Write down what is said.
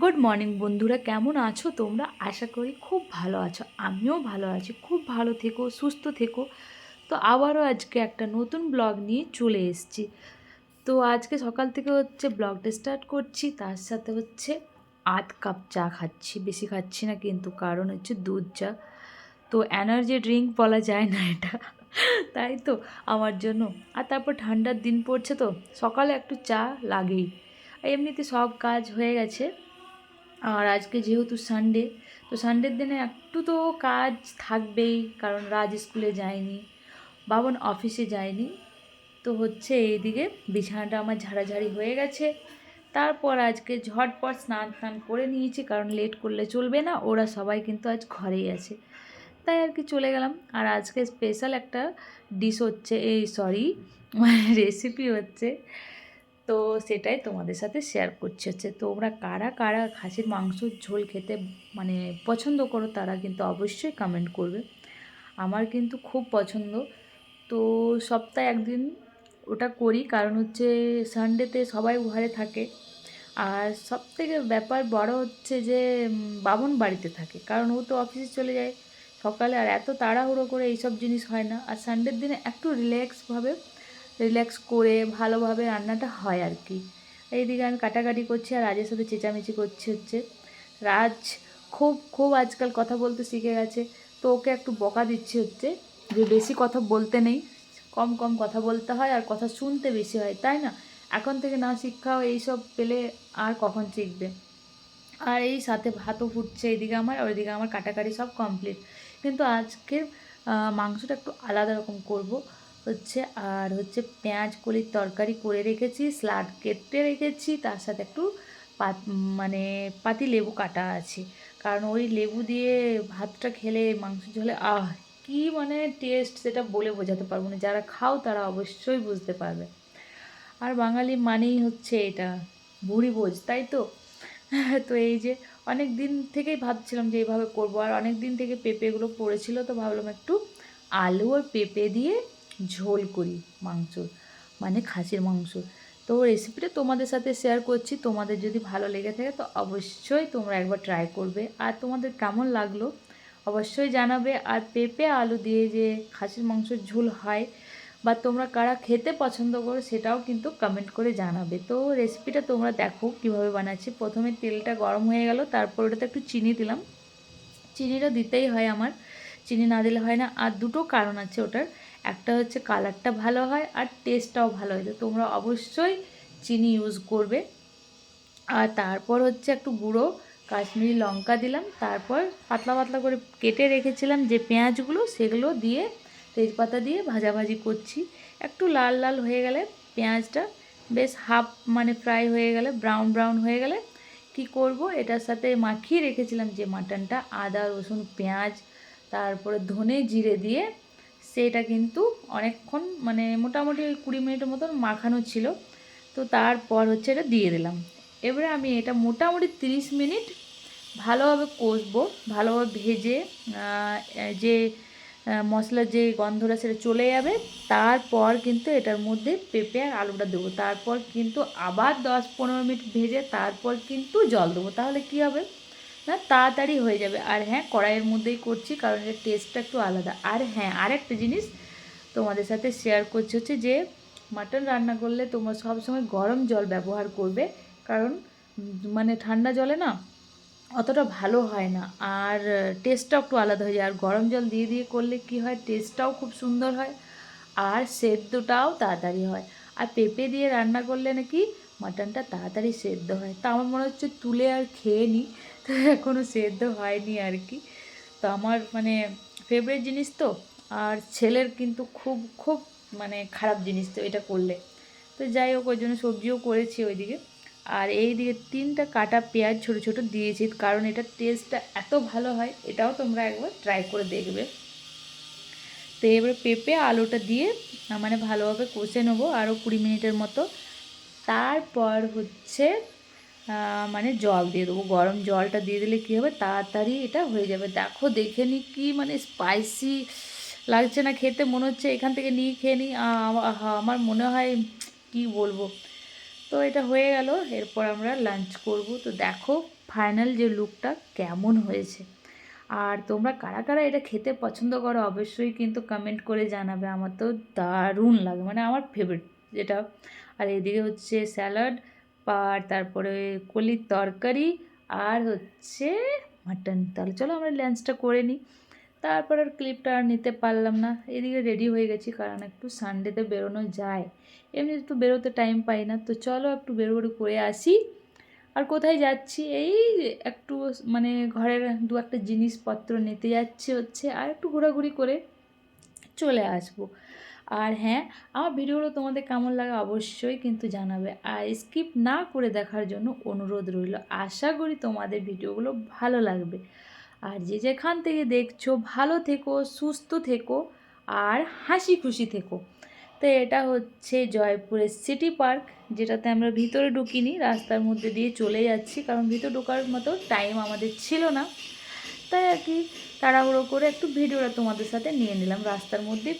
Good morning বন্ধুরা। কেমন আছো তোমরা? আশা করি খুব ভালো আছো। আমিও ভালো আছি। খুব ভালো থেকো, সুস্থ থেকো। তো আবারও আজকে একটা নতুন ব্লগ নিয়ে চলে এসেছি। তো আজকে সকাল থেকে হচ্ছে ব্লগটা স্টার্ট করছি। তার সাথে হচ্ছে আধ কাপ চা খাচ্ছি। বেশি খাচ্ছি না, কিন্তু কারণ হচ্ছে দুধ চা। তো এনার্জি ড্রিঙ্ক বলা যায় না এটা। তাই তো, আমার জন্য। আর তারপর ঠান্ডার দিন পড়ছে তো, সকালে একটু চা লাগেই। এমনিতে সব কাজ হয়ে গেছে। আর আজকে যেহেতু সানডে তো সানডের দিনে একটু তো কাজ থাকবেই, কারণ রাজ স্কুলে যায়নি, বাবন অফিসে যায়নি। তো হচ্ছে এইদিকে বিছানাটা আমার ঝাড়াঝাড়ি হয়ে গেছে। তারপর আজকে ঝটপট স্নান টান করে নিয়েছি, কারণ লেট করলে চলবে না, ওরা সবাই কিন্তু আজ ঘরেই আছে। তাই আর কি চলে গেলাম। আর আজকে স্পেশাল একটা ডিশ হচ্ছে, এই সরি রেসিপি হচ্ছে তো সেটাই তোমাদের সাথে শেয়ার করছি। হচ্ছে তোমরা কারা কারা খাসির মাংসর ঝোল খেতে মানে পছন্দ করো তারা কিন্তু অবশ্যই কমেন্ট করবে। আমার কিন্তু খুব পছন্দ। তো সপ্তাহে একদিন ওটা করি, কারণ হচ্ছে সানডেতে সবাই ঘরে থাকে। আর সব থেকে ব্যাপার বড় হচ্ছে যে বামন বাড়িতে থাকে, কারণ ও তো অফিসে চলে যায় সকালে, আর এত তাড়াহুড়ো করে এইসব জিনিস হয় না। আর সানডের দিনে একটু রিল্যাক্সভাবে রিল্যাক্স করে ভালোভাবে রান্নাটা হয় আর কি। এইদিকে আমি কাটাকাটি করছি আর রাজের সাথে চেঁচামেচি করছি হচ্ছে। রাজ খুব খুব আজকাল কথা বলতে শিখে গেছে। তো ওকে একটু বকা দিচ্ছি হচ্ছে যে বেশি কথা বলতে নেই। কম কম কথা বলতে হয় আর কথা শুনতে বেশি হয়, তাই না? এখন থেকে না শিক্ষাও এইসব পেলে আর কখন শিখবে? আর এই সাথে ভাতও ফুটছে এইদিকে আমার, আর ওইদিকে আমার কাটাকাটি সব কমপ্লিট কিন্তু আজকে মাংসটা একটু আলাদা রকম করব। হচ্ছে, আর হচ্ছে পেঁয়াজ কলির তরকারি করে রেখেছি স্লাড কেটে রেখেছি, তার সাথে একটু পাত মানে পাতি লেবু কাটা আছে। কারণ ওই লেবু দিয়ে ভাতটা খেলে, মাংস ঝোলে, আহ, কি মানে টেস্ট সেটা বলে বোঝাতে পারব না। যারা খাও তারা অবশ্যই বুঝতে পারবে। আর বাঙালি মানেই হচ্ছে এটা, ভুড়ি ভোজ, তাই তো? তো এই যে অনেক দিন থেকেই ভাবছিলাম যে এইভাবে করব, আর অনেক দিন থেকে পেঁপেগুলো পড়েছিল, তো ভাবলাম একটু আলু আর পেঁপে দিয়ে ঝোল করি মাংসর মানে খাসির মাংস। তো রেসিপিটা তোমাদের সাথে শেয়ার করছি। তোমাদের যদি ভালো লেগে থাকে তো অবশ্যই তোমরা একবার ট্রাই করবে। আর তোমাদের কেমন লাগল অবশ্যই জানাবে। আর পেঁপে আলু দিয়ে যে খাসির মাংসের ঝোল হয় বা তোমরা কারা খেতে পছন্দ করো সেটাও কিন্তু কমেন্ট করে জানাবে। তো রেসিপিটা তোমরা দেখো কীভাবে বানাচ্ছি। প্রথমে তেলটা গরম হয়ে গেল, তারপর ওটাতে একটু চিনি দিলাম। চিনিটা দিতেই হয় আমার। চিনি না দিলে হয় না। আর দুটো কারণ আছে ওটার। একটা হচ্ছে কালারটা ভালো হয় আর টেস্টটাও ভালো হয়। তো তোমরা অবশ্যই চিনি ইউজ করবে। আর তারপর হচ্ছে একটু গুঁড়ো, কাশ্মীরি লঙ্কা দিলাম। তারপর পাতলা পাতলা করে কেটে রেখেছিলাম যে পেঁয়াজগুলো, সেগুলো দিয়ে তেজপাতা দিয়ে ভাজাভাজি করছি। একটু লাল লাল হয়ে গেলে পেঁয়াজটা বেশ হাফ মানে ফ্রাই হয়ে গেলে ব্রাউন ব্রাউন হয়ে গেলে কি করব? এটার সাথে মাখিয়ে রেখেছিলাম যে মাটনটা, আদা, রসুন, পেঁয়াজ, তারপরে ধনে জিরে দিয়ে সেটা কিন্তু অনেকক্ষণ মানে মোটামুটি ওই কুড়ি মিনিটের মতন মাখানো ছিল। তো তারপর হচ্ছে এটা দিয়ে দিলাম। এবারে আমি এটা মোটামুটি তিরিশ মিনিট ভালোভাবে কষবো, ভালোভাবে ভেজে যে মশলার যে গন্ধটা সেটা চলে যাবে। তারপর কিন্তু এটার মধ্যে পেঁপে আর আলুটা দেবো। তারপর কিন্তু আবার দশ পনেরো মিনিট ভেজে তারপর কিন্তু জল দেবো। তাহলে কি হবে? না, তাড়াতাড়ি হয়ে যাবে। আর হ্যাঁ কড়াইয়ের মধ্যেই করছি, কারণ এর টেস্টটা একটু আলাদা। আর হ্যাঁ আরেকটা জিনিস তোমাদের সাথে শেয়ার করছি হচ্ছে যে মাটন রান্না করলে তোমরা সবসময় গরম জল ব্যবহার করবে, কারণ মানে ঠান্ডা জলে না অতটা ভালো হয় না। আর টেস্টটাও একটু আলাদা হয়ে যায়। আর গরম জল দিয়ে দিয়ে করলে কি হয় টেস্টটাও খুব সুন্দর হয়, আর সেদ্ধটাও তাড়াতাড়ি হয়। আর পেঁপে দিয়ে রান্না করলে নাকি মাটনটা তাড়াতাড়ি সেদ্ধ হয়। তা আমার মনে হচ্ছে তুলে আর খেয়ে নিই তো এখনও সেদ্ধ হয়নি আর কি। তো আমার মানে ফেভারিট জিনিস তো, আর ছেলের কিন্তু খুব খুব মানে খারাপ জিনিস তো এটা করলে। তো যাই হোক, ওই জন্য সবজিও করেছি ওইদিকে। আর এই দিকে তিনটা কাটা পেঁয়াজ ছোট ছোট দিয়েছি, কারণ এটার টেস্টটা এত ভালো হয়, এটাও তোমরা একবার ট্রাই করে দেখবে। তো এবারে পেঁপে, আলুটা দিয়ে মানে ভালোভাবে কষে নেব, আরও কুড়ি মিনিটের মতো। তারপর হচ্ছে মানে জল দিয়ে দেবো। গরম জলটা দিয়ে দিলে কী হবে? তাড়াতাড়ি এটা হয়ে যাবে। দেখো, দেখে নি কি মানে স্পাইসি লাগছে না খেতে। মনে হচ্ছে এখান থেকে নিয়ে খেয়ে নিই আমার মনে হয় কি বলব? তো এটা হয়ে গেল। এরপর আমরা লাঞ্চ করব। তো দেখো ফাইনাল যে লুকটা কেমন হয়েছে। আর তোমরা কারা কারা এটা খেতে পছন্দ করো, অবশ্যই কিন্তু কমেন্ট করে জানাবে। আমার তো দারুণ লাগে। মানে আমার ফেভারিট যেটা। আর এদিকে হচ্ছে স্যালাড, আর তারপরে কলির তরকারি, আর হচ্ছে মাটন। তাহলে চলো আমরা লাঞ্চটা করে নিই। তারপর আর ক্লিপটা আর নিতে পারলাম না। এদিকে রেডি হয়ে গেছি, কারণ একটু সানডেতে বেরোনো যায়। এমনি তো বেরোতে টাইম পাই না, তো চলো একটু বেরোবেরো করে আসি। আর কোথায় যাচ্ছি? এই একটু মানে ঘরের দু একটা জিনিসপত্র নিতে যাচ্ছি হচ্ছে, আর একটু ঘোরাঘুরি করে চলে আসব। আর হ্যাঁ আমার ভিডিওগুলো তোমাদের কেমন লাগে অবশ্যই কিন্তু জানাবে। আর স্কিপ না করে দেখার জন্য অনুরোধ রইল। আশা করি তোমাদের ভিডিওগুলো ভালো লাগবে। আর যে যেখান থেকে দেখছ, ভালো থেকো, সুস্থ থেকো আর হাসি খুশি থেকো। তো এটা হচ্ছে জয়পুরের সিটি পার্ক, যেটাতে আমরা ভিতরে ঢুকিনি, রাস্তার মধ্যে দিয়ে চলে যাচ্ছি, কারণ ভিতরে ঢোকার মতো টাইম আমাদের ছিল না। তাই আর কি তাড়াহুড়ো করে একটু ভিডিওটা তোমাদের সাথে নিয়ে নিলাম। রাস্তার মধ্যেই